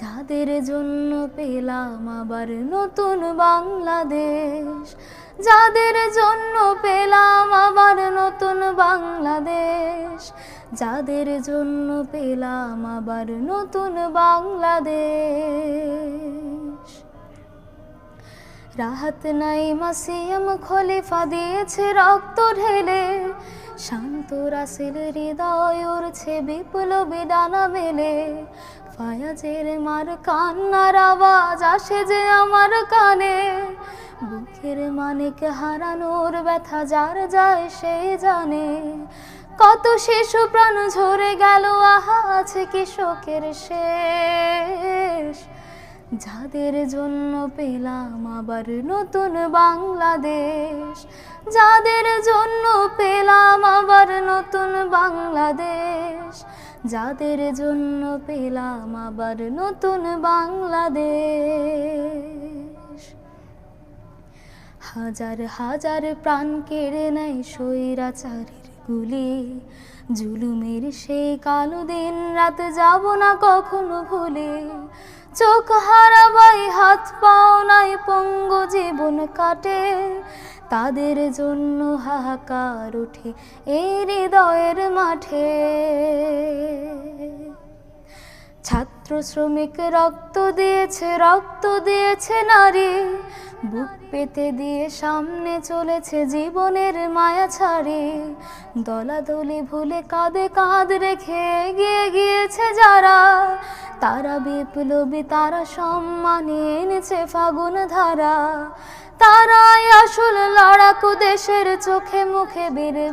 যাদের জন্য পেলাম আবার নতুন বাংলাদেশ, যাদের জন্য পেলাম আবার নতুন বাংলাদেশ, যাদের জন্য পেলাম আবার নতুন বাংলাদেশ। রাহাত নাই মাসিয়াম খলিফা দিয়েছে রক্ত ঢেলে, শান্ত রাসেল হৃদয় উড়ছে বিপ্লবী ডানা মেলে ফায়াজের মার কান্নার আওয়াজ আসে যে আমার কানে। বুকের মানিক হারানোর ব্যথা যার যায় সে জানে। কত শিশু প্রাণ ঝরে গেল, আহা, আছে কি শোকের শেষ। যাদের জন্য পেলাম আবার নতুন বাংলাদেশ। যাদের জন্য পেলাম আবার নতুন বাংলাদেশ। যাদের জন্য পেলাম আবার নতুন বাংলাদেশ। হাজার হাজার প্রাণ কেড়ে নেয় স্বৈরাচারের গুলি। জুলুমের সেই কালো দিন রাত যাব না কখনো ভুলে। চোখ হারাবাই, হাত পাও নাই, পঙ্গ জীবন কাটে। তাদের জন্য হাহাকার উঠে এই হৃদয়ের মাঠে। শ্রমিক রক্ত দিয়েছে রক্ত দিয়েছে নারী। বুক পেতে দিয়ে সামনে চলেছে জীবনের মায়া ছাড়ে। দলাদলি ভুলে কাঁধে কাঁধ রেখে এগিয়ে গিয়েছে যারা। তারা বিপ্লবী, তারা সম্মানে, এনেছে ফাগুন ধারা। তারাই আসল লড়াকু দেশের চোখে মুখে বীরবেশ